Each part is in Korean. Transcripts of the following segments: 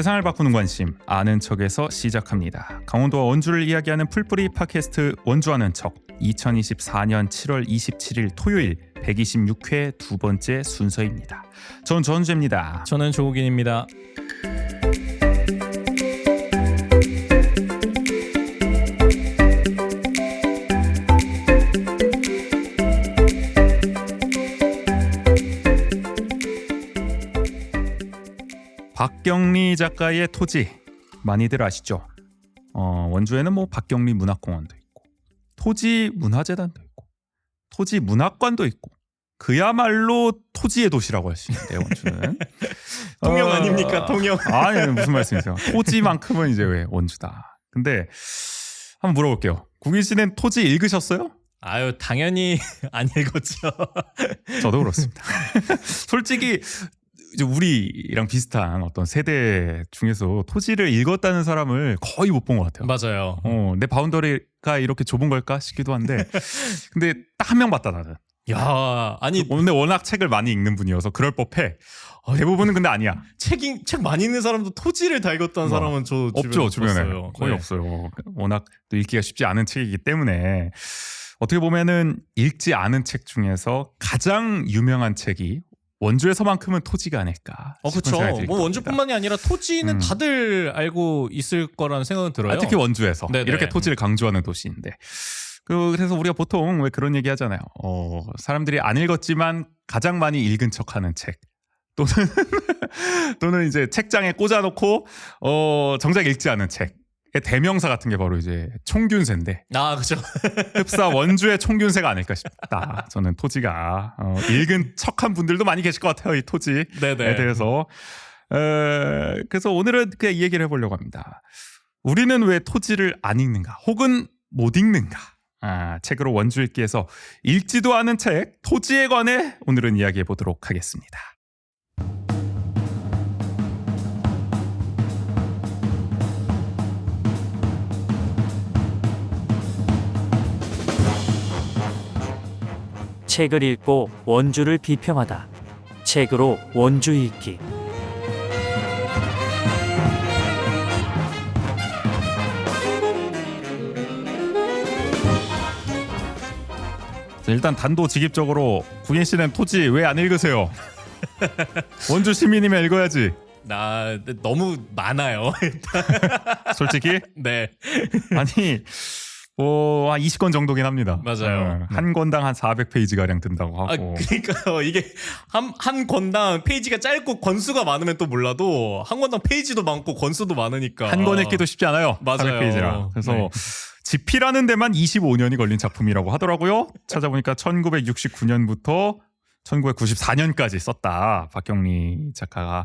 세상을 바꾸는 관심 아는 척에서 시작합니다. 강원도와 원주를 이야기하는 풀뿌리 팟캐스트 원주 아는 척 2024년 7월 27일 토요일 126회 두 번째 순서입니다. 전 전주입니다. 저는 조국인입니다. 박경리 작가의 토지 많이들 아시죠? 어, 원주에는 뭐 박경리 문학공원도 있고 토지 문화재단도 있고 토지 문학관도 있고 그야말로 토지의 도시라고 할 수 있는데 원주는 통영 어, 아닙니까? 통영. 아니 무슨 말씀이세요? 토지만큼은 이제 왜 원주다. 근데 한번 물어볼게요. 국인 씨는 토지 읽으셨어요? 아유 당연히 안 읽었죠. 저도 그렇습니다. 솔직히 이제 우리랑 비슷한 어떤 세대 중에서 토지를 읽었다는 사람을 거의 못 본 것 같아요. 맞아요. 어, 내 바운더리가 이렇게 좁은 걸까 싶기도 한데, 근데 딱 한 명 봤다 나는. 야 아니 근데 워낙 책을 많이 읽는 분이어서 그럴 법해. 어, 대부분은 근데 아니야. 책, 읽- 책 많이 읽는 사람도 토지를 다 읽었다는 뭐, 사람은 저 없죠 주변에 없어요. 거의 네. 없어요. 워낙 또 읽기가 쉽지 않은 책이기 때문에 어떻게 보면은 읽지 않은 책 중에서 가장 유명한 책이 원주에서만큼은 토지가 아닐까. 어 그렇죠. 뭐. 원주뿐만이 아니라 토지는 음. 다들 알고 있을 거라는 생각은 들어요. 아, 특히 원주에서 네네. 이렇게 토지를 강조하는 도시인데 그- 그래서 우리가 보통 왜 그런 얘기 하잖아요. 어, 사람들이 안 읽었지만 가장 많이 읽은 척하는 책 또는 또는 이제 책장에 꽂아놓고 어, 정작 읽지 않은 책의 대명사 같은 게 바로 이제 총균세인데 아 그렇죠. 흡사 원주의 총균세가 아닐까 싶다. 저는 토지가 어, 읽은 척한 분들도 많이 계실 것 같아요. 이 토지에 네네. 대해서 에, 그래서 오늘은 그냥 이 얘기를 해보려고 합니다. 우리는 왜 토지를 안 읽는가? 혹은 못 읽는가? 아, 책으로 원주 읽기에서 읽지도 않은 책 토지에 관해 오늘은 이야기해 보도록 하겠습니다. 책을 읽고 원주를 비평하다. 책으로 원주 읽기. 자, 일단 단도직입적으로 구인 씨는 토지 왜 안 읽으세요? 원주 시민이면 읽어야지. 나 너무 많아요. 솔직히 네. 아니 뭐한 20권 정도긴 합니다. 맞아요. 어, 한 권당 한 400페이지 가량 든다고 아 하고. 그러니까요. 이게 한, 한 권당 페이지가 짧고 권수가 많으면 또 몰라도 한 권당 페이지도 많고 권수도 많으니까 한 권 읽기도 쉽지 않아요. 맞아요. 400페이지라. 그래서 네. 집필하는 데만 25년이 걸린 작품이라고 하더라고요. 찾아보니까 1969년부터 1994년까지 썼다. 박경리 작가가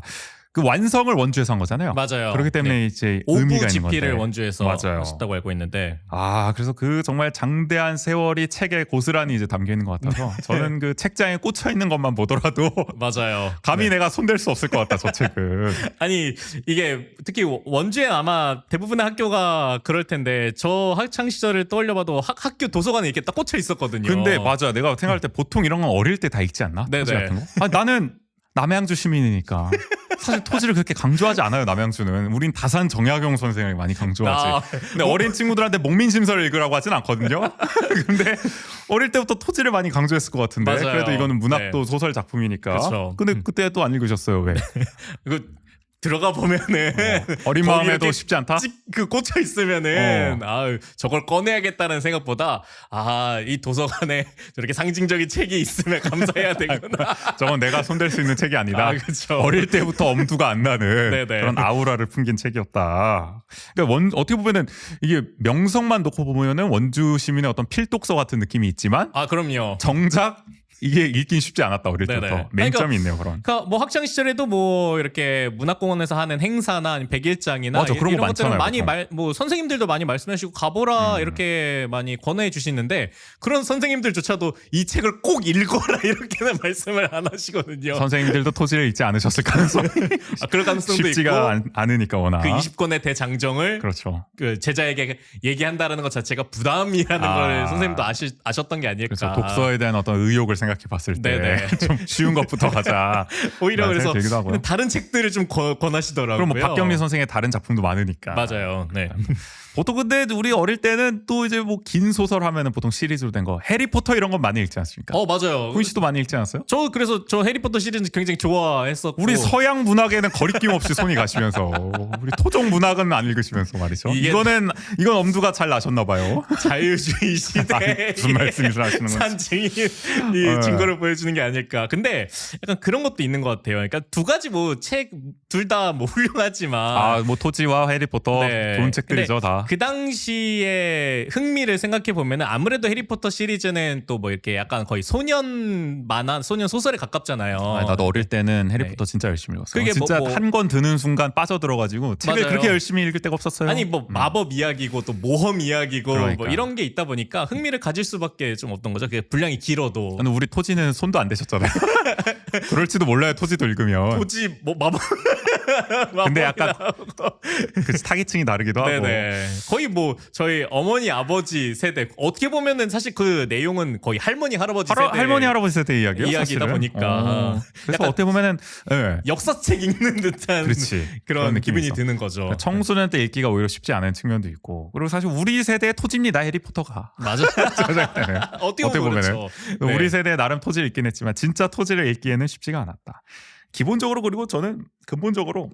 그 완성을 원주에서 한 거잖아요. 맞아요. 그렇기 때문에 네. 이제 의미가 있는 건데. 집필을 원주에서 맞아요. 하셨다고 알고 있는데 아, 그래서 그 정말 장대한 세월이 책에 고스란히 이제 담겨 있는 것 같아서 저는 그 책장에 꽂혀 있는 것만 보더라도 맞아요. 감히 네. 내가 손댈 수 없을 것 같다, 저 책은. 아니 이게 특히 원주에 아마 대부분의 학교가 그럴 텐데 저 학창 시절을 떠올려봐도 학, 학교 도서관에 이렇게 딱 꽂혀 있었거든요. 근데 맞아. 내가 생각할 때 보통 이런 건 어릴 때 다 읽지 않나? 네네. 거? 아, 나는 남양주 시민이니까 사실 토지를 그렇게 강조하지 않아요. 남양주는 우린 다산 정약용 선생을 많이 강조하지. 아, 근데 어린 친구들한테 목민심서를 읽으라고 하진 않거든요. 근데 어릴 때부터 토지를 많이 강조했을 것 같은데 맞아요. 그래도 이거는 문학도 소설 작품이니까. 그쵸. 근데 음. 그때 또 안 읽으셨어요. 왜? 이거 들어가 보면은 어린 거기 마음에도 쉽지 않다. 찍- 그 꽂혀 있으면은 아 저걸 꺼내야겠다는 생각보다 아 이 도서관에 저렇게 상징적인 책이 있으면 감사해야 되구나. 저건 내가 손댈 수 있는 책이 아니다. 아, 그쵸. 어릴 때부터 엄두가 안 나는 네네. 그런 아우라를 풍긴 책이었다. 그러니까 원 어떻게 보면은 이게 명성만 놓고 보면은 원주 시민의 어떤 필독서 같은 느낌이 있지만 아 그럼요. 정작 이게 읽긴 쉽지 않았다 어릴 네네. 때부터 그러니까 맹점이 있네요 그런. 그러니까 뭐 학창 시절에도 뭐 이렇게 문학공원에서 하는 행사나 아니면 백일장이나 맞아, 이- 그런 거 이런 것들은 많잖아요, 많이 보통. 말 뭐 선생님들도 많이 말씀하시고 가보라 음. 이렇게 많이 권해 주시는데 그런 선생님들조차도 이 책을 꼭 읽어라 이렇게는 말씀을 안 하시거든요. 선생님들도 토지를 읽지 않으셨을 가능성이 아, 그럴 가능성도 쉽지가 있고 않, 않으니까 워낙. 그 20권의 대장정을 그렇죠. 그 제자에게 얘기한다는 것 자체가 부담이라는 아. 걸 선생님도 아시, 아셨던 게 아닐까. 그렇죠. 독서에 대한 어떤 의욕을 생각해 봤을 때. 좀 쉬운 것부터 가자. 오히려 그래서. 다른 책들을 좀 권, 권하시더라고요. 그럼 뭐 박경리 선생의 다른 작품도 많으니까. 맞아요. 네. 보통 근데 우리 어릴 때는 또 이제 뭐 긴 소설 하면은 보통 시리즈로 된 거 해리포터 이런 건 많이 읽지 않습니까? 어 맞아요. 훈 씨도 많이 읽지 않았어요? 저 그래서 저 해리포터 시리즈 굉장히 좋아했었고 우리 서양 문학에는 거리낌 없이 손이 가시면서 우리 토종 문학은 안 읽으시면서 말이죠. 이게- 이거는 이건 엄두가 잘 나셨나 봐요. 자유주의 시대에 무슨 말씀이실 하시는 건지. 산 증인 이 네. 증거를 보여주는 게 아닐까. 근데 약간 그런 것도 있는 것 같아요. 그러니까 두 가지 뭐 책 둘 다 뭐 훌륭하지만 아, 뭐 토지와 해리포터 네. 좋은 책들이죠, 다. 그 당시의 흥미를 생각해 보면 은 아무래도 해리포터 시리즈는 또 뭐 이렇게 약간 거의 소년 만화, 소년 소설에 가깝잖아요. 아, 나도 어릴 때는 해리포터 진짜 열심히 읽었어. 그게 진짜 뭐- 뭐- 한 권 드는 순간 빠져들어가지고 책을 맞아요. 그렇게 열심히 읽을 때가 없었어요. 아니 뭐 마법 이야기고 또 모험 이야기고 그러니까. 뭐 이런 게 있다 보니까 흥미를 가질 수밖에 좀 없던 거죠. 그 분량이 길어도. 근데 우리 토지는 손도 안 대셨잖아요. 그럴지도 몰라요, 토지도 읽으면. 도지 뭐 마법. 근데 약간 그 타깃층이 다르기도 하고. 네네. 거의 뭐 저희 어머니 아버지 세대 어떻게 보면은 사실 그 내용은 거의 할머니 할아버지 할아- 세대 할머니 할아버지 세대 이야기요. 이야기다 사실은. 보니까. 어, 그래서 약간- 어떻게 보면은 예. 역사책 읽는 듯한 그렇지. 그런 느낌이 기분이 있어. 드는 거죠. 그러니까 청소년 때 읽기가 오히려 쉽지 않은 측면도 있고 그리고 사실 우리 세대의 토지입니다 해리포터가 맞아. 네. 어떻게 보면. 그렇죠. 네. 우리 세대 나름 토지를 읽긴 했지만 진짜 토지를 읽기에는 쉽지가 않았다. 기본적으로 그리고 저는 근본적으로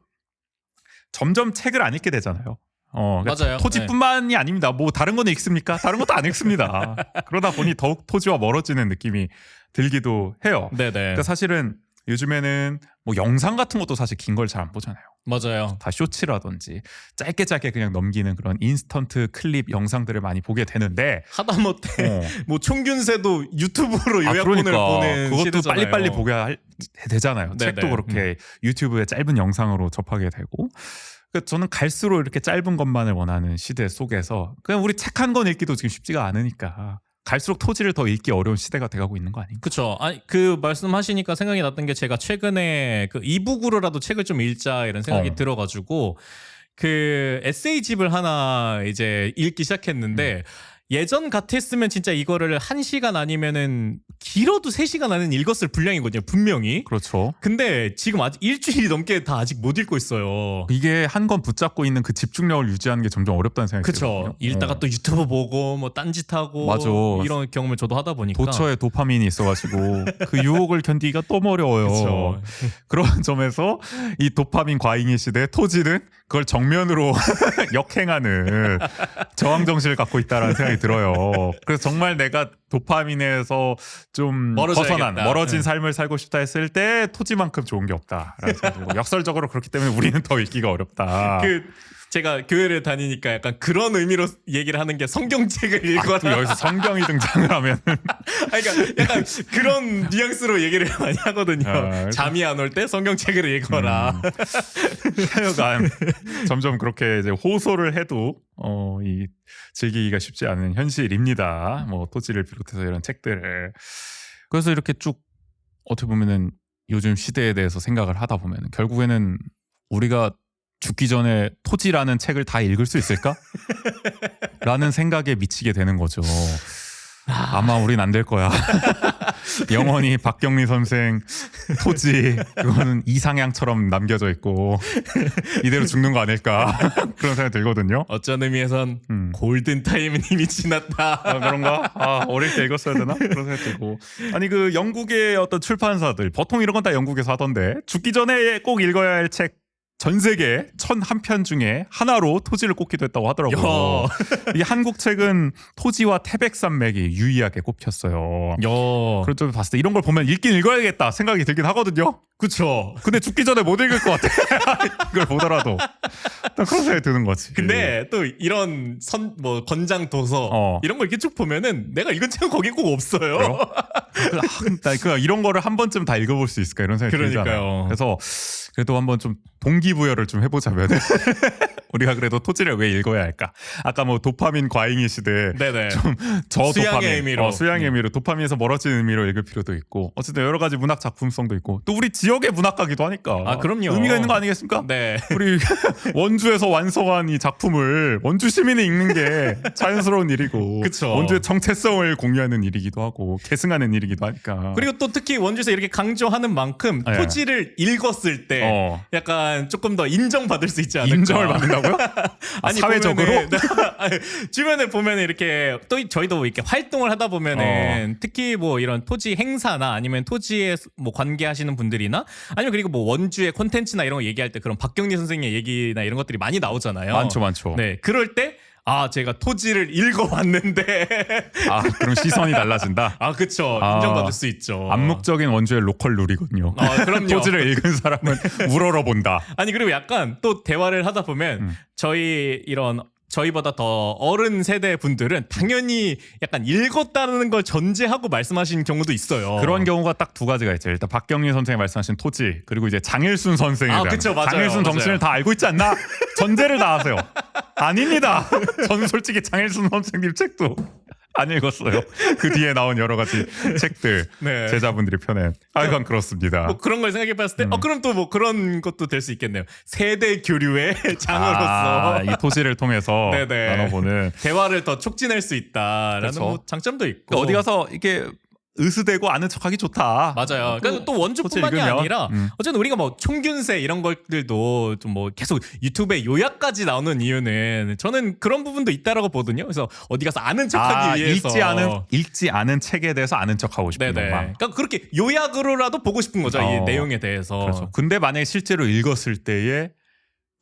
점점 책을 안 읽게 되잖아요. 어, 그러니까 맞아요. 토지뿐만이 아닙니다. 뭐 다른 거는 읽습니까? 다른 것도 안 읽습니다. 그러다 보니 더욱 토지와 멀어지는 느낌이 들기도 해요. 네네. 그러니까 사실은 요즘에는 뭐 영상 같은 것도 사실 긴 걸 잘 안 보잖아요. 맞아요. 다 쇼츠라든지 짧게 짧게 그냥 넘기는 그런 인스턴트 클립 영상들을 많이 보게 되는데 하다못해 어. 뭐 총균세도 유튜브로 아, 요약본을 그러니까 보는 그것도 시대잖아요. 빨리빨리 보게 할- 되잖아요. 네네. 책도 그렇게 유튜브에 짧은 영상으로 접하게 되고 그러니까 저는 갈수록 이렇게 짧은 것만을 원하는 시대 속에서 그냥 우리 책 한 권 읽기도 지금 쉽지가 않으니까 갈수록 토지를 더 읽기 어려운 시대가 돼가고 있는 거 아닌가? 그쵸. 아니 그 말씀하시니까 생각이 났던 게 제가 최근에 그 이북으로라도 책을 좀 읽자 이런 생각이 어. 들어가지고 그 에세이집을 하나 이제 읽기 시작했는데 예전 같았으면 진짜 이거를 한 시간 아니면은 길어도 세 시간 안에 읽었을 분량이거든요. 분명히. 그렇죠. 근데 지금 아직 일주일이 넘게 다 아직 못 읽고 있어요. 이게 한 권 붙잡고 있는 그 집중력을 유지하는 게 점점 어렵다는 생각이 그쵸. 들거든요. 읽다가 어. 또 유튜브 보고 뭐 딴짓하고 맞아. 이런 경험을 저도 하다 보니까 도처에 도파민이 있어가지고 그 유혹을 견디기가 너무 어려워요. 그쵸. 그런 점에서 이 도파민 과잉의 시대 토지는 그걸 정면으로 역행하는 저항 정신을 갖고 있다라는 생각이 들어요. 그래서 정말 내가 도파민에서 좀 멀어져야겠다. 벗어난 멀어진 네. 삶을 살고 싶다 했을 때 토지만큼 좋은 게 들고 역설적으로 그렇기 때문에 우리는 더 읽기가 어렵다. 그 제가 교회를 다니니까 약간 그런 의미로 얘기를 하는 게 성경책을 또 읽거나 여기서 성경이 등장을 하면 그러니까 약간 그런 뉘앙스로 얘기를 많이 하거든요. 아, 잠이 안 올 때 성경책을 읽어라. 음. 하여간 점점 그렇게 이제 호소를 해도 어, 이 즐기기가 쉽지 않은 현실입니다. 뭐 토지를 비롯해서 이런 책들을 그래서 이렇게 쭉 어떻게 보면은 요즘 시대에 대해서 생각을 하다 보면 결국에는 우리가 죽기 전에 토지라는 책을 다 읽을 수 있을까? 라는 생각에 미치게 되는 거죠. 아마 우린 안 될 거야. 영원히 박경리 선생 토지 그거는 이상향처럼 남겨져 있고 이대로 죽는 거 아닐까 그런 생각이 들거든요. 어쩐 의미에선 음. 골든 타임은 이미 지났다. 아, 그런가? 아, 어릴 때 읽었어야 되나? 그런 생각이 들고. 아니, 그 영국의 어떤 출판사들, 보통 이런 건 다 영국에서 하던데, 죽기 전에 꼭 읽어야 할 책, 전 세계 천한 편 중에 하나로 토지를 꼽기도 했다고 하더라고요. 이 한국 책은 토지와 태백산맥이 유의하게 꼽혔어요. 여. 그런 점을 봤을 때 이런 걸 보면 읽긴 읽어야겠다 생각이 들긴 하거든요. 그쵸. 근데 죽기 전에 못 읽을 것 같아. 이걸 보더라도. 딱 그런 생각이 드는 거지. 근데 또 이런 선 뭐 권장 도서 어. 이런 걸 이렇게 쭉 보면은 내가 읽은 책은 거기 꼭 없어요. 그래요? 그, 아, 나 그, 이런 거를 한 번쯤 다 읽어볼 수 있을까 이런 생각이 그러니까요. 들잖아요. 그래서 그래도 한번 좀 동기부여를 좀 해보자면 우리가 그래도 토지를 왜 읽어야 할까? 아까 뭐 도파민 과잉이 시대 네네. 저 수양의 도파민, 의미로. 어, 수양의 음. 의미로 도파민에서 멀어지는 의미로 읽을 필요도 있고 어쨌든 여러 가지 문학 작품성도 있고 또 우리 지역의 문학가기도 하니까 아, 그럼요. 의미가 있는 거 아니겠습니까? 네. 우리 원주에서 완성한 이 작품을 원주 시민이 읽는 게 자연스러운 일이고 그쵸. 원주의 정체성을 공유하는 일이기도 하고 계승하는 일이기도 하니까 그리고 또 특히 원주에서 이렇게 강조하는 만큼 네. 토지를 읽었을 때 어. 약간 조금 더 인정받을 수 있지 않을까. 인정을 받는다고 요? 아, 사회적으로 보면은, 아니, 주변에 보면 이렇게 또 저희도 이렇게 활동을 하다 어. 보면은 특히 뭐 이런 토지 행사나 아니면 토지에 뭐 관계하시는 분들이나 아니면 그리고 뭐 원주의 콘텐츠나 이런 거 얘기할 때 그런 박경리 선생의 얘기나 이런 것들이 많이 나오잖아요. 많죠 많죠. 네, 그럴 때 아, 제가 토지를 읽어봤는데 아 그럼 시선이 달라진다. 아, 그쵸. 아, 인정받을 수 있죠. 암묵적인 원주의 로컬 룰이거든요. 아, 그럼요. 토지를 읽은 사람은 우러러 본다. 아니 그리고 약간 또 대화를 하다 보면 음. 저희 이런 저희보다 더 어른 세대 분들은 당연히 약간 읽었다는 걸 전제하고 말씀하시는 경우도 있어요. 그런 경우가 딱 두 가지가 있죠. 일단 박경리 선생이 말씀하신 토지 그리고 이제 장일순 선생에 아, 대한 그쵸, 맞아요. 장일순 맞아요. 정신을 다 알고 있지 않나? 전제를 다 하세요. 아닙니다. 저는 솔직히 장일순 선생님 책도 안 읽었어요. 그 뒤에 나온 여러 가지 책들 네. 제자분들이 펴낸. 아 이건 그렇습니다. 뭐 그런 걸 생각해 봤을 음. 때, 어, 그럼 또 뭐 그런 것도 될 수 있겠네요. 세대 교류의 장으로서 아, 이 토지를 통해서 네네. 나눠보는 대화를 더 촉진할 수 있다라는 그렇죠. 뭐 장점도 있고. 그러니까 어디 가서 이게 으스대고 아는 척하기 좋다. 맞아요. 그러니까 또 읽으면. 아니라 음. 어쨌든 우리가 뭐 총균세 이런 것들도 좀 뭐 계속 유튜브에 요약까지 나오는 이유는 저는 그런 부분도 있다라고 보거든요. 그래서 어디 가서 아는 척하기 아, 위해서 읽지 않은 읽지 않은 책에 대해서 아는 척하고 싶은 네네. 그러니까 그렇게 요약으로라도 보고 싶은 거죠. 이 어, 내용에 대해서. 그렇죠. 근데 만약에 실제로 읽었을 때에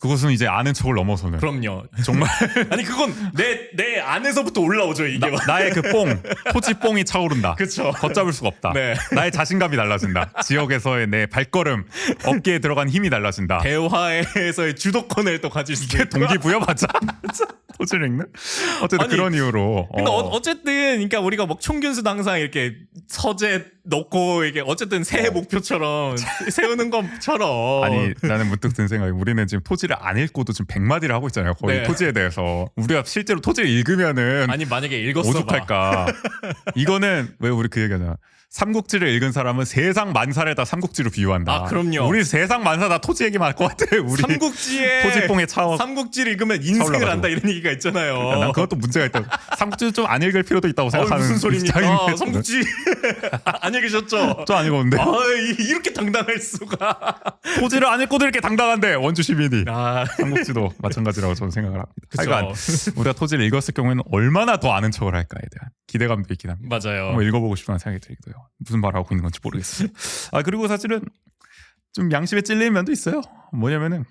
그것은 이제 아는 척을 넘어서는 그럼요. 정말 아니 그건 내 내 안에서부터 올라오죠 이게. 나, 의 그 뽕, 토지 뽕이 차오른다. 그쵸. 걷잡을 수가 없다. 네. 나의 자신감이 달라진다. 지역에서의 내 발걸음, 어깨에 들어간 힘이 달라진다. 대화에서의 주도권을 또 가질 수 있고. 동기부여 맞아? 토지를 읽는? 어쨌든 아니, 그런 이유로. 그러니까 어. 어. 어쨌든 그러니까 우리가 막 총균수도 항상 이렇게 서재 넣고 이게 어쨌든 새해 목표처럼 세우는 것처럼 아니 나는 문득 든 생각이 우리는 지금 토지를 안 읽고도 지금 100마디를 하고 있잖아요. 거의 네. 토지에 대해서. 우리가 실제로 토지를 읽으면은 아니 만약에 읽었어 봐. 오죽할까. 이거는 왜 우리 그 얘기하잖아. 삼국지를 읽은 사람은 세상 만사를 다 삼국지로 비유한다. 아, 그럼요. 우리 세상 만사 다 토지 얘기만 할 것 같아. 우리 삼국지에 토지뽕에 차오. 삼국지를 읽으면 인생을 차올라가지고. 한다 이런 얘기가 있잖아요. 난 그것도 문제가 있다. 삼국지를 좀안 읽을 필요도 있다고 어, 생각하는 무슨 소리입니까? 입장인데 삼국지 아, 안 읽으셨죠? 좀안 읽었는데 아 이- 이렇게 당당할 수가. 토지를 안 읽고도 이렇게 당당한데 원주 시민이 아 삼국지도 마찬가지라고 저는 생각을 합니다. 그쵸. 하여간 우리가 토지를 읽었을 경우에는 얼마나 더 아는 척을 할까에 대한 기대감도 있긴 합니다. 맞아요. 한번 읽어보고 싶다는 생각이 들기도 해요. 무슨 말을 하고 있는 건지 모르겠어요. 아 그리고 사실은 좀 양심에 찔리는 면도 있어요. 뭐냐면은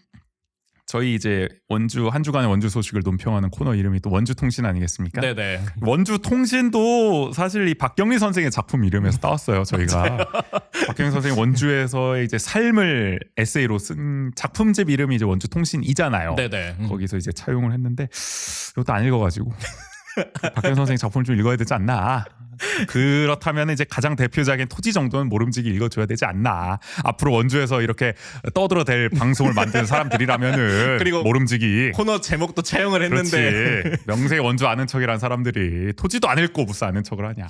저희 이제 원주 한 주간의 원주 소식을 논평하는 코너 이름이 또 원주 통신 아니겠습니까? 네네. 원주 통신도 사실 이 박경리 선생의 작품 이름에서 따왔어요. 저희가 박경리 선생이 원주에서의 이제 삶을 에세이로 쓴 작품집 이름이 이제 원주 통신이잖아요. 네네. 음. 거기서 이제 차용을 했는데 이것도 안 읽어가지고 박경 선생 작품을 좀 읽어야 되지 않나. 그렇다면 이제 가장 대표작인 토지 정도는 모름지기 읽어줘야 되지 않나. 앞으로 원주에서 이렇게 떠들어댈 방송을 만드는 사람들이라면은 그리고 모름지기. 코너 제목도 차용을 했는데 그렇지. 명세 원주 아는 척이란 사람들이 토지도 안 읽고 무슨 아는 척을 하냐.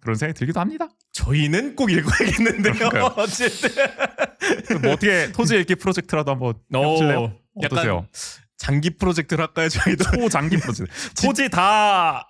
그런 생각이 들기도 합니다. 저희는 꼭 읽어야겠는데요. 그러니까요. 어쨌든 뭐 어떻게 토지 읽기 프로젝트라도 한번 오, 해보실래요? 약간 어떠세요? 장기 프로젝트를 할까요 저희도? 초장기 프로젝트. 토지 다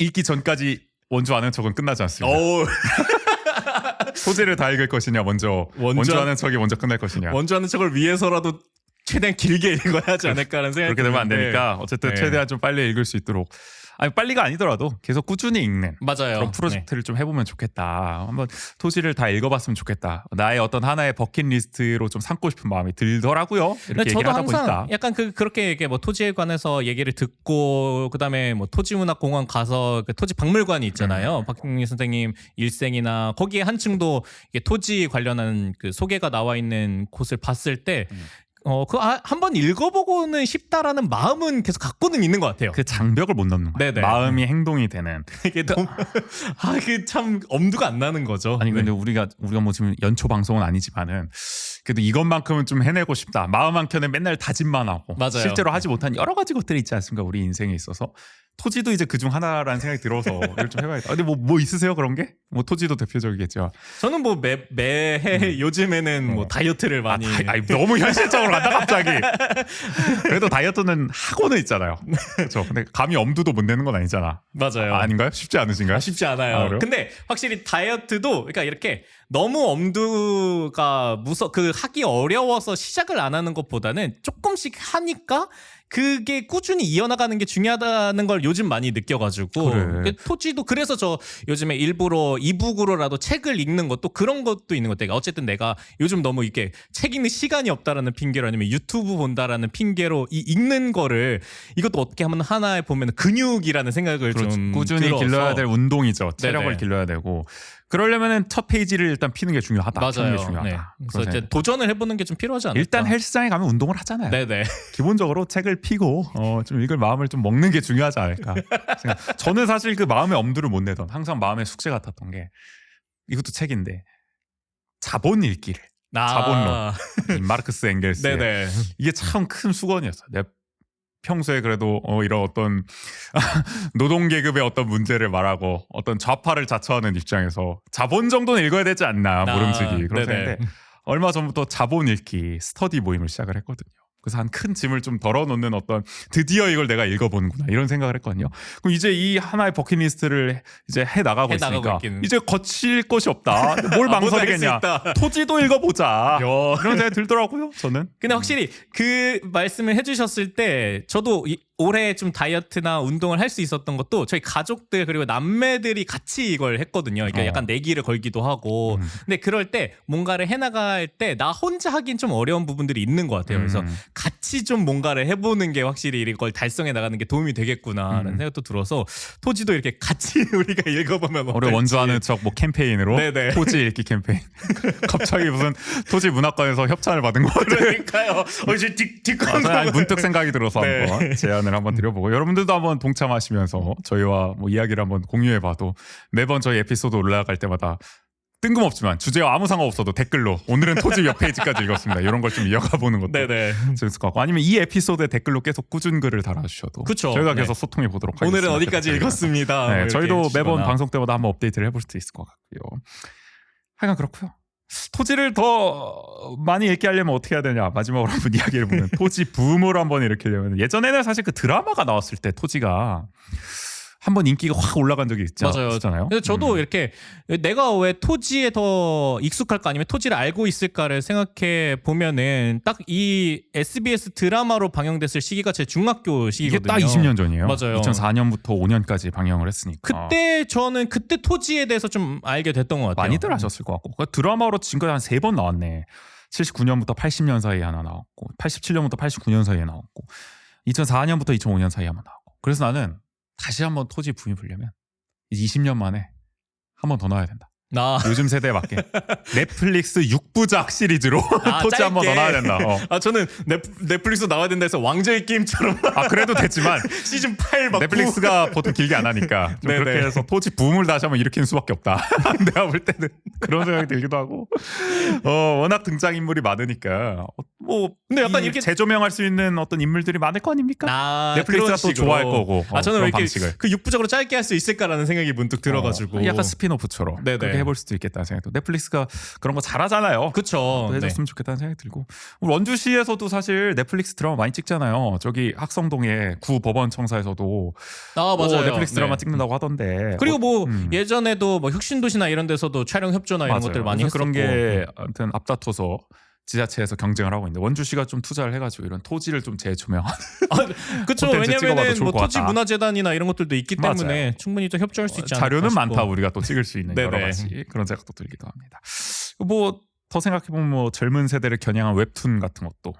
읽기 전까지 원주 아는 척은 끝나지 않습니다. 오 토지를 다 읽을 것이냐 먼저 아- 아는 척이 먼저 끝날 것이냐 원주하는 척을 위해서라도 최대한 길게 읽어야 하지 않을까라는 생각이 그렇게 되면 안 드는데. 되니까 어쨌든 네. 최대한 좀 빨리 읽을 수 있도록 아니 빨리가 아니더라도 계속 꾸준히 읽는 맞아요. 그런 프로젝트를 좀 해보면 좋겠다. 한번 토지를 다 읽어봤으면 좋겠다. 나의 어떤 하나의 버킷리스트로 좀 삼고 싶은 마음이 들더라고요. 이렇게 근데 저도 얘기를 하다 항상 보니까 약간 그 그렇게 이게 뭐 토지에 관해서 얘기를 듣고 그다음에 뭐 토지문화공원 가서 그 토지 박물관이 있잖아요. 음. 박경리 선생님 일생이나 거기에 한층도 이게 토지 관련한 그 소개가 나와 있는 곳을 봤을 때 음. 어, 그 한 번 읽어보고는 싶다라는 마음은 계속 갖고는 있는 것 같아요. 그 장벽을 못 넘는. 네네. 마음이 행동이 되는. 이게 너무 아, 그 참 엄두가 안 나는 거죠. 아니 근데 네. 우리가 우리가 뭐 지금 연초 방송은 아니지만은 그래도 이것만큼은 좀 해내고 싶다. 마음 한켠에 맨날 다짐만 하고 맞아요. 실제로 하지 못한 여러 가지 것들이 있지 않습니까? 우리 인생에 있어서 토지도 이제 그중 하나라는 생각이 들어서 이걸 좀 해봐야겠다. 근데 뭐뭐 있으세요 그런 게? 뭐 토지도 대표적이겠죠. 저는 뭐 매 매해 요즘에는 뭐 어. 다이어트를 많이 아, 아니, 너무 현실적으로 간다 갑자기. 그래도 다이어트는 하고는 있잖아요. 그렇죠. 근데 감히 엄두도 못 내는 건 아니잖아. 맞아요. 아, 아닌가요? 쉽지 않으신가요? 아, 쉽지 않아요. 아? 근데 확실히 다이어트도 그러니까 이렇게 너무 엄두가 무서 그 하기 어려워서 시작을 안 하는 것보다는 조금씩 하니까 그게 꾸준히 이어나가는 게 중요하다는 걸 요즘 많이 느껴가지고 그래. 그 토지도 그래서 저 요즘에 일부러 이북으로라도 책을 읽는 것도 그런 것도 있는 것 같아요. 어쨌든 내가 요즘 너무 이렇게 책 읽는 시간이 없다라는 핑계로 아니면 유튜브 본다라는 핑계로 이 읽는 거를 이것도 어떻게 하면 하나에 보면 근육이라는 생각을 그렇죠. 좀 꾸준히 들어서 길러야 될 운동이죠. 체력을 네네. 길러야 되고 그러려면은 첫 페이지를 일단 피는 게 중요하다. 피는 맞아요. 게 중요하다. 네. 그래서 이제 도전을 해보는 게 좀 필요하지 않을까. 일단 헬스장에 가면 운동을 하잖아요. 네네. 기본적으로 책을 피고 어, 좀 읽을 마음을 좀 먹는 게 중요하지 않을까. 생각- 저는 사실 그 마음의 엄두를 못 내던 항상 마음의 숙제 같았던 게 이것도 책인데 자본 읽기를 아, 자본론. 이 마르크스 앵겔스 의 네네. 이게 참 큰 수건이었어요. 내 평소에 그래도 어, 이런 어떤 노동 계급의 어떤 문제를 말하고 어떤 좌파를 자처하는 입장에서 자본 정도는 읽어야 되지 않나 모름지기 그런 아, 네네. 생각인데 얼마 전부터 자본 읽기 스터디 모임을 시작을 했거든요. 그래서 한 큰 짐을 좀 덜어놓는 어떤 드디어 이걸 내가 읽어보는구나 이런 생각을 했거든요. 그럼 이제 이 하나의 버킷리스트를 이제 해 나가고 있으니까. 이제 거칠 것이 없다. 뭘 아, 망설이겠냐? 아, 토지도 읽어보자. 야. 이런 생각이 들더라고요. 저는. 근데 확실히 그 말씀을 해주셨을 때 저도 이- 올해 좀 다이어트나 운동을 할 수 있었던 것도 저희 가족들 그리고 남매들이 같이 이걸 했거든요. 그러니까 어. 약간 내기를 걸기도 하고. 음. 근데 그럴 때 뭔가를 해나갈 때 나 혼자 하긴 좀 어려운 부분들이 있는 것 같아요. 그래서 음. 같이 좀 뭔가를 해보는 게 확실히 이걸 달성해 나가는 게 도움이 되겠구나라는 음. 생각도 들어서 토지도 이렇게 같이 우리가 읽어보면 올해 어떨지. 원주하는 척 뭐 캠페인으로 네네. 토지 읽기 캠페인 갑자기 무슨 토지 문학관에서 협찬을 받은 것 같아요. 그러니까요. 어, 뒤, 뒷광고. 아, 문득 생각이 들어서 네. 한번 제안 을 한번 드려보고 여러분들도 한번 동참하시면서 저희와 뭐 이야기를 한번 공유해봐도 매번 저희 에피소드 올라갈 때마다 뜬금없지만 주제와 아무 상관없어도 댓글로 오늘은 토지 몇 페이지까지 읽었습니다. 이런 걸 좀 이어가 보는 것도 네네. 재밌을 것 같고 아니면 이 에피소드에 댓글로 계속 꾸준 글을 달아주셔도 그쵸. 저희가 네. 계속 소통해 보도록 하겠습니다. 오늘은 어디까지. 읽었습니다. 네, 저희도 매번 해주시거나. 방송 때마다 한번 업데이트를 해볼 수도 있을 것 같고요. 하여간 그렇고요. 토지를 더 많이 읽게 하려면 어떻게 해야 되냐? 마지막으로 한번 이야기를 보면 토지 붐을 한번 일으키려면. 예전에는 사실 그 드라마가 나왔을 때 토지가 한번 인기가 확 올라간 적이 있지 맞아요. 않았잖아요. 그래서 저도 음. 이렇게 내가 왜 토지에 더 익숙할까 아니면 토지를 알고 있을까를 생각해 보면은 딱 이 SBS 드라마로 방영됐을 시기가 제 중학교 이게 시기거든요. 딱 20년 전이에요. 맞아요. 2004년부터 5년까지 방영을 했으니까 그때 저는 그때 토지에 대해서 좀 알게 됐던 것 같아요. 많이들 하셨을 것 같고 그 드라마로 지금까지 한 세 번 나왔네. 79년부터 80년 사이에 하나 나왔고 87년부터 89년 사이에 나왔고 2004년부터 2005년 사이에 한번 나왔고 그래서 나는 다시 한번 토지 붐이 불려면 이제 20년 만에 한 번더 나와야 된다. 나 요즘 세대에 맞게 넷플릭스 6부작 시리즈로 아, 토지 한 번 더. 나와야 된다. 어. 아 저는 넷, 넷플릭스 나와야 된다 해서 왕좌의 게임처럼 아 그래도 됐지만 시즌 8 막 넷플릭스가 보통 길게 안 하니까 좀 네네. 그렇게 해서 토지 붐을 다시 한번 일으키는 수밖에 없다. 내가 볼 때는 그런 생각이 들기도 하고 어 워낙 등장 인물이 많으니까 어, 뭐 근데 약간 이 이렇게 재조명할 수 있는 어떤 인물들이 많을 거 아닙니까? 아, 넷플릭스가 그런 또 식으로. 좋아할 거고 어, 아 저는 왜 그런 이렇게 방식을. 그 6부작으로 짧게 할 수 있을까라는 생각이 문득 들어가지고 어, 약간 스피노프처럼 네네. 그렇게 해볼 수도 있겠다는 생각도 넷플릭스가 그런 거 잘하잖아요. 그쵸 또 네. 해줬으면 좋겠다는 생각이 들고 우리 원주시에서도 사실 넷플릭스 드라마 많이 찍잖아요. 저기 학성동의 구 법원 청사에서도 아 맞아요 어, 넷플릭스 드라마 네. 찍는다고 하던데 그리고 뭐 음. 예전에도 뭐 혁신도시나 이런 데서도 촬영 협조나 이런 맞아요. 것들 많이 그래서 했었고 그런 게 아무튼 앞다퉈서 지자체에서 경쟁을 하고 있는데 원주시가 좀 투자를 해가지고 이런 토지를 좀 재조명하는 그렇죠 콘텐츠 찍어봐도 왜냐면은 뭐것 토지. 문화재단이나 이런 것들도 있기 맞아요. 때문에 충분히 또 협조할 수 있지 않을까 자료는 싶고. 많다 우리가 또 찍을 수 있는 여러. 가지 그런 생각도 들기도 합니다. 뭐 더 생각해 보면 뭐 젊은 세대를 겨냥한 웹툰 같은 것도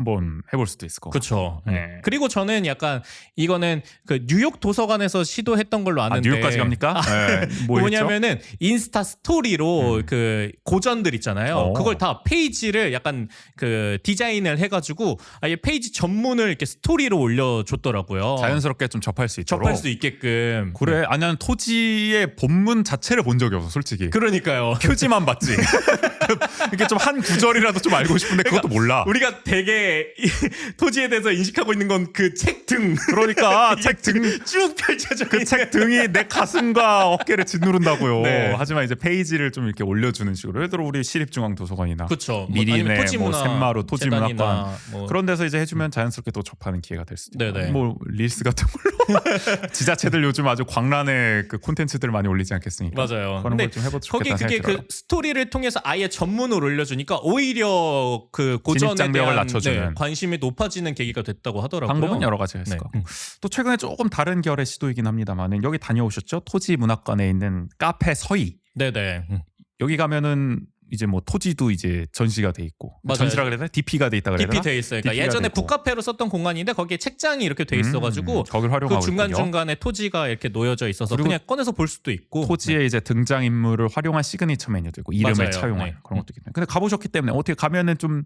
한번 해볼 수도 있을 것 같아요. 그렇죠. 네. 그리고 저는 약간 이거는 그 뉴욕 도서관에서 시도했던 걸로 아, 아는데 뉴욕까지 갑니까? 네. 뭐? 뭐냐면은 인스타 스토리로 음. 그 고전들 있잖아요. 어. 그걸 다 페이지를 약간 그 디자인을 해가지고 아예 페이지 전문을 이렇게 스토리로 올려줬더라고요. 자연스럽게 좀 접할 수 있도록. 접할 수 있게끔. 그래, 아니 난 토지의 본문 자체를 본 적이 없어, 솔직히. 그러니까요. 표지만 봤지. 이게 좀 한 구절이라도 좀 알고 싶은데 그것도 몰라. 우리가 되게 이 토지에 대해서 인식하고 있는 건 그 책 등. 그러니까 책 등, 쭉 펼쳐져 그 책 등이 내 가슴과 어깨를 짓누른다고요. 네. 하지만 이제 페이지를 좀 이렇게 올려주는 식으로. 예를 들어 우리 시립중앙도서관이나 그렇죠. 미리네, 뭐 샘마루, 토지문학관 뭐 그런 데서 이제 해주면 자연스럽게 또 접하는 기회가 될 수도 있고. 네네. 뭐 릴스 같은 걸로 지자체들 요즘 아주 광란의 그 콘텐츠들을 많이 올리지 않겠습니까? 맞아요. 그런 근데 걸 좀 해봐도 거기 좋겠다 그게 생각이 들어요. 그 스토리를 통해서 아예 전문으로 올려주니까 오히려 그 고전에 진입장벽을 대한 낮춰주는. 네, 관심이 높아지는 계기가 됐다고 하더라고요. 방법은 여러 가지가 있을 네. 것 같고 또 최근에 조금 다른 결의 시도이긴 합니다만은 여기 다녀오셨죠? 토지 문학관에 있는 카페 서희 네네. 음. 여기 가면은 이제 뭐 토지도 이제 전시가 돼 있고 맞아요. 전시라 그래야 되나? DP가 돼 있다 그래야 되나? DP 돼 있어요. 그러니까 DP 가 예전에 돼 있고. 북카페로 썼던 공간인데 거기에 책장이 이렇게 돼 있어가지고 음, 거기를 그 활용하고 중간 있군요. 중간에 토지가 이렇게 놓여져 있어서 그리고 그냥 꺼내서 볼 수도 있고. 토지의 이제 등장 인물을 활용한 시그니처 메뉴도 있고 이름을 맞아요. 차용한 네. 그런 것도 있겠네요. 근데 가보셨기 때문에 어떻게 가면은 좀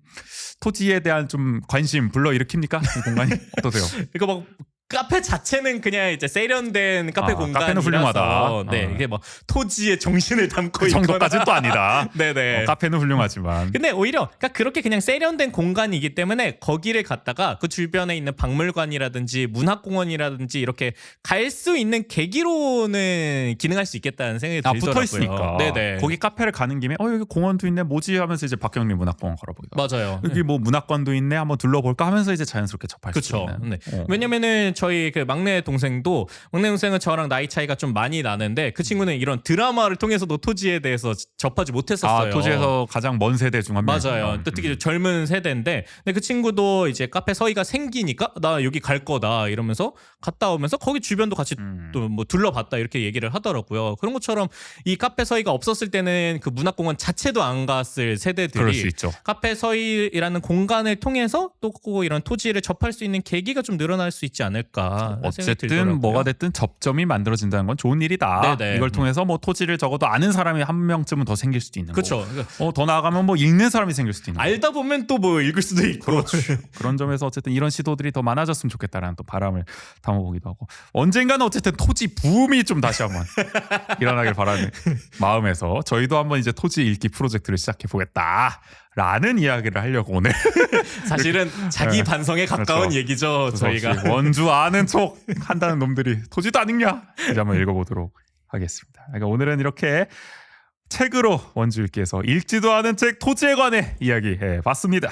토지에 대한 좀 관심 불러 일으킵니까? 이 공간이 어떠세요? 이거 막 카페 자체는 그냥 이제 세련된 카페 아, 공간이라서 카페는 훌륭하다. 네 어. 이게 뭐 토지의 정신을 담고 그 정도까지는 있거나 또 아니다. 네네. 어, 카페는 훌륭하지만 근데 오히려 그러니까 그렇게 그냥 세련된 공간이기 때문에 거기를 갔다가 그 주변에 있는 박물관이라든지 문학공원이라든지 이렇게 갈 수 있는 계기로는 기능할 수 있겠다는 생각이 아 들더라고요. 붙어 있으니까 네네. 거기 카페를 가는 김에 어 여기 공원도 있네 뭐지 하면서 이제 박경림 문학공원 걸어보기도 하고. 맞아요. 여기 뭐 문학관도 있네 한번 둘러볼까 하면서 이제 자연스럽게 접할 수 그렇죠. 있는 네. 어. 왜냐면은 저희 그 막내 동생도 막내 동생은 저랑 나이 차이가 좀 많이 나는데 그 친구는 이런 드라마를 통해서도 토지에 대해서 접하지 못했었어요. 아 토지에서 가장 먼 세대 중 한 명. 맞아요. 또 특히 젊은 세대인데, 근데 그 친구도 이제 카페 서희가 생기니까 나 여기 갈 거다 이러면서 갔다 오면서 거기 주변도 같이 음. 또뭐 둘러봤다 이렇게 얘기를 하더라고요. 그런 것처럼 이 카페 서희가 없었을 때는 그 문학공원 자체도 안 갔을 세대들이. 카페 서희라는 공간을 통해서 또 이런 토지를 접할 수 있는 계기가 좀 늘어날 수 있지 않을까. 생각이 어쨌든. 뭐가 됐든 접점이 만들어진다는 건 좋은 일이다. 네네. 이걸 통해서 뭐 토지를 적어도 아는 사람이 한 명쯤은 더 생길 수도 있는 그렇죠. 거고. 어, 더 나아가면 뭐 읽는 사람이 생길 수도 있는 거고. 알다 보면 또 뭐 읽을 수도 있고. 그렇죠. 그런 점에서 어쨌든 이런 시도들이 더 많아졌으면 좋겠다라는 또 바람을 담아보기도 하고 언젠가는 어쨌든 토지 붐이 좀 다시 한번 일어나길 바라는 마음에서 저희도 한번 이제 토지 읽기 프로젝트를 시작해 보겠다 라는 이야기를 하려고 오늘 사실은 자기 네. 반성에 가까운 그렇죠. 얘기죠. 저희가. 원주 아는 척 한다는 놈들이 토지도 안 읽냐 이제 한번 읽어보도록 하겠습니다. 그러니까 오늘은 이렇게 책으로 원주 읽기에서 읽지도 않은 책 토지에 관해 이야기해 봤습니다.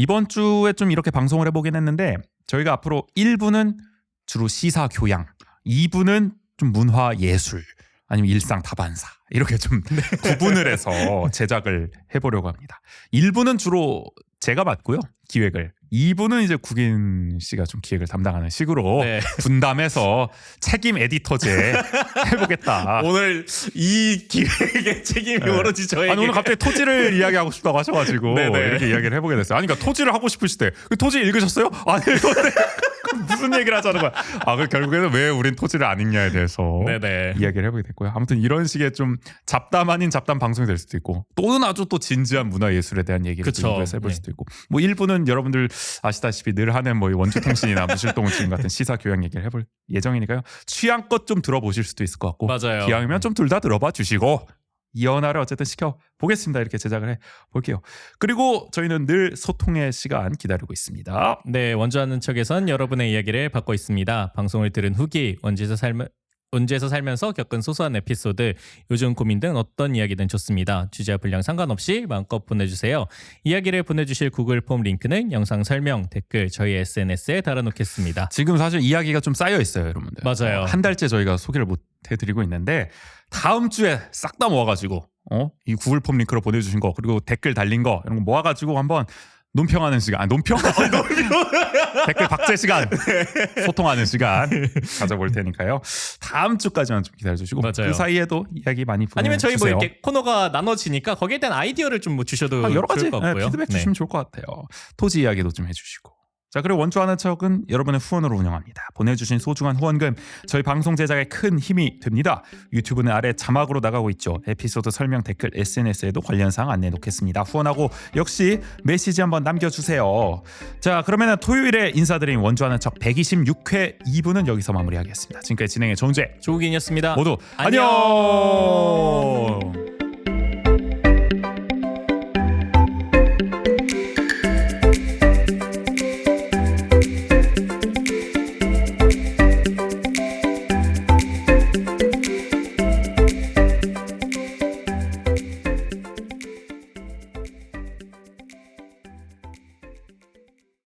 이번 주에 좀 이렇게 방송을 해보긴 했는데 저희가 앞으로 1부는 주로 시사 교양, 2부는 좀 문화 예술 아니면 일상 다반사 이렇게 좀 구분을 해서 제작을 해보려고 합니다. 1부는 주로 제가 맡고요 기획을 2부는 이제 국인 씨가 좀 기획을 담당하는 식으로 네. 분담해서 책임 에디터제 해보겠다. 오늘 이 기획의 책임이 네. 오로지 저에게. 아니 오늘 갑자기 토지를 이야기하고 싶다고 하셔가지고 네네. 이렇게 이야기를 해보게 됐어요. 아니 그러니까 토지를 하고 싶으실 때그 토지 읽으셨어요? 안 읽었네. 무슨 얘기를 하자는 거야? 아, 그 결국에는 왜 우린 토지를 안 읽냐에 대해서 네네. 이야기를 해보게 됐고요. 아무튼 이런 식의 좀 잡담 아닌 잡담 방송이 될 수도 있고 또는 아주 또 진지한 문화 예술에 대한 얘기를. 또 일부에서 해볼 네. 수도 있고 뭐 일부는 여러분들 아시다시피 늘 하는 뭐 원주통신이나 무실동진 같은 시사 교양 얘기를 해볼 예정이니까요. 취향껏 좀 들어보실 수도 있을 것 같고 맞아요. 기왕이면 좀 둘 다 들어봐 주시고 이연화를 어쨌든 시켜 보겠습니다. 이렇게 제작을 해 볼게요. 그리고 저희는 늘 소통의 시간 기다리고 있습니다. 네, 원주 하는 척에선 여러분의 이야기를 받고 있습니다. 방송을 들은 후기, 원주에서 살면 원주에서 살면서 겪은 소소한 에피소드, 요즘 고민 등 어떤 이야기든 좋습니다. 주제와 분량 상관없이 마음껏 보내주세요. 이야기를 보내주실 구글 폼 링크는 영상 설명, 댓글, 저희 SNS에 달아놓겠습니다. 지금 사실 이야기가 좀 쌓여 있어요, 여러분들. 맞아요. 어, 한 달째 저희가 소개를 못 해드리고 있는데 다음 주에 싹 다 모아가지고 어? 이 구글 폼 링크로 보내주신 거 그리고 댓글 달린 거 이런 거 모아가지고 한번 논평하는 시간, 아, 논평, 댓글 박제 시간, 소통하는 시간 가져볼 테니까요. 다음 주까지만 좀 기다려주시고 맞아요. 그 사이에도 이야기 많이 보내주세요. 아니면 저희 뭐 이렇게 코너가 나눠지니까 거기에 대한 아이디어를 좀 뭐 주셔도 아, 여러 가지 좋을 것 네, 같고요. 피드백 네. 주시면 좋을 것 같아요. 토지 이야기도 좀 해주시고. 자 그리고 원주하는 척은 여러분의 후원으로 운영합니다. 보내주신 소중한 후원금 저희 방송 제작에 큰 힘이 됩니다. 유튜브는 아래 자막으로 나가고 있죠. 에피소드 설명 댓글 SNS에도 관련 사항 안내 놓겠습니다. 후원하고 역시 메시지 한번 남겨주세요. 자 그러면 토요일에 인사드린 원주하는 척 126회 2부는 여기서 마무리하겠습니다. 지금까지 진행의 정재 조우긴이었습니다. 모두 안녕. 안녕.